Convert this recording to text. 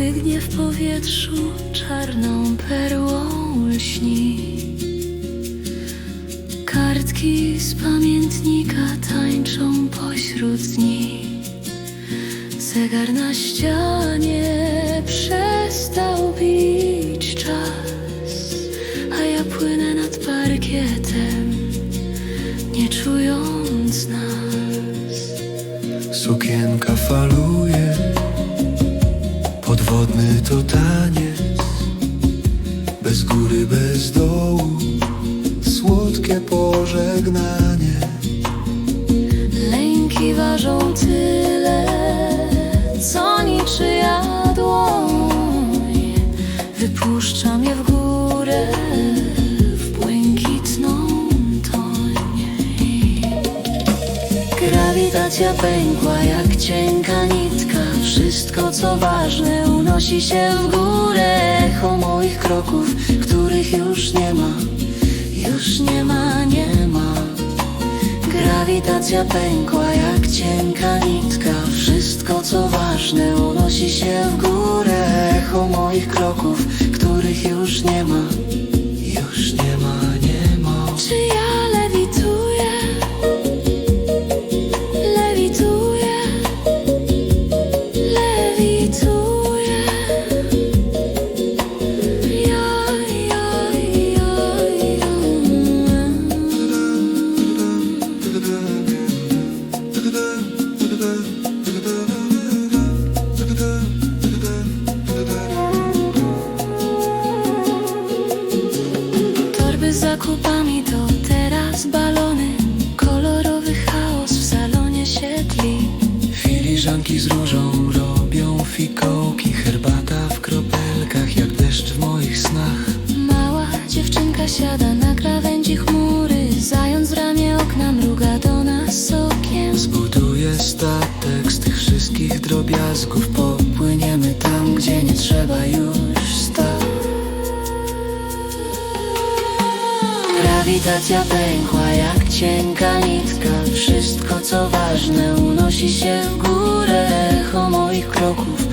Stygnie w powietrzu czarną perłą lśni. Kartki z pamiętnika tańczą pośród dni. Zegar na ścianie przestał bić czas A ja płynę nad parkietem. Podwodny to taniec Bez góry, bez dołu Słodkie pożegnanie Lęki ważą tyle, co niczyja dłoń. Wypuszczam je w górę, w błękitną toń. Grawitacja pękła jak nitka. Wszystko co ważne unosi się w górę. Echo moich kroków, których już nie ma, już nie ma, nie ma. Grawitacja pękła jak cienka nitka Wszystko co ważne unosi się w górę Echo moich kroków, których już nie ma Już nie ma, nie ma Czy ja zakupami to teraz balony. Kolorowy chaos w salonie się tli Filiżanki z różą robią fikołki Herbata w kropelkach jak deszcz w moich snach. Mała dziewczynka siada na krawędzi chmury Zając w ramię okna mruga do nas sokiem Zbuduję statek z tych wszystkich drobiazgów. Popłyniemy tam, gdzie nie trzeba już Grawitacja pękła jak cienka nitka. Wszystko co ważne unosi się w górę. Echo moich kroków,